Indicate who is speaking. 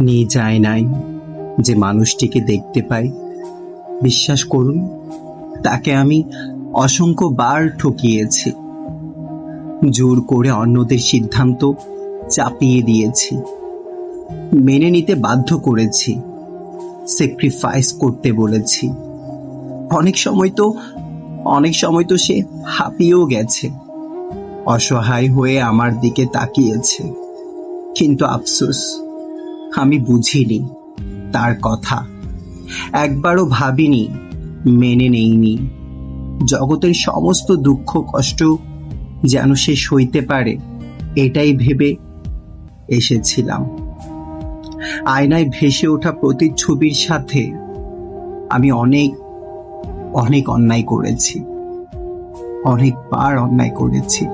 Speaker 1: নিয়ে যায় নাই। যে মানুষটিকে দেখতে পাই, বিশ্বাস করুন, তাকে আমি অসংখ্য বার ঠকিয়েছি। জোর করে অন্যদের সিদ্ধান্ত চাপিয়ে দিয়েছি। মেনে নিতে বাধ্য করেছি। স্যাক্রিফাইস করতে বলেছি। অনেক সময় তো, অনেক সময় তো সে হাঁপিয়েও গেছে। অসহায় হয়ে আমার দিকে তাকিয়েছে। কিন্তু আফসোস আমি বুঝিনি তার কথা। একবারও ভাবিনি, মেনে নেইনি। জগতের সমস্ত দুঃখ, কষ্ট যেন সে সইতে পারে, এটাই ভেবে এসেছিলাম। আয়নায় ভেসে ওঠা প্রতিচ্ছবির সাথে আমি অনেক অনেক অন্যায় করেছি। অনেকবার অন্যায় করেছি।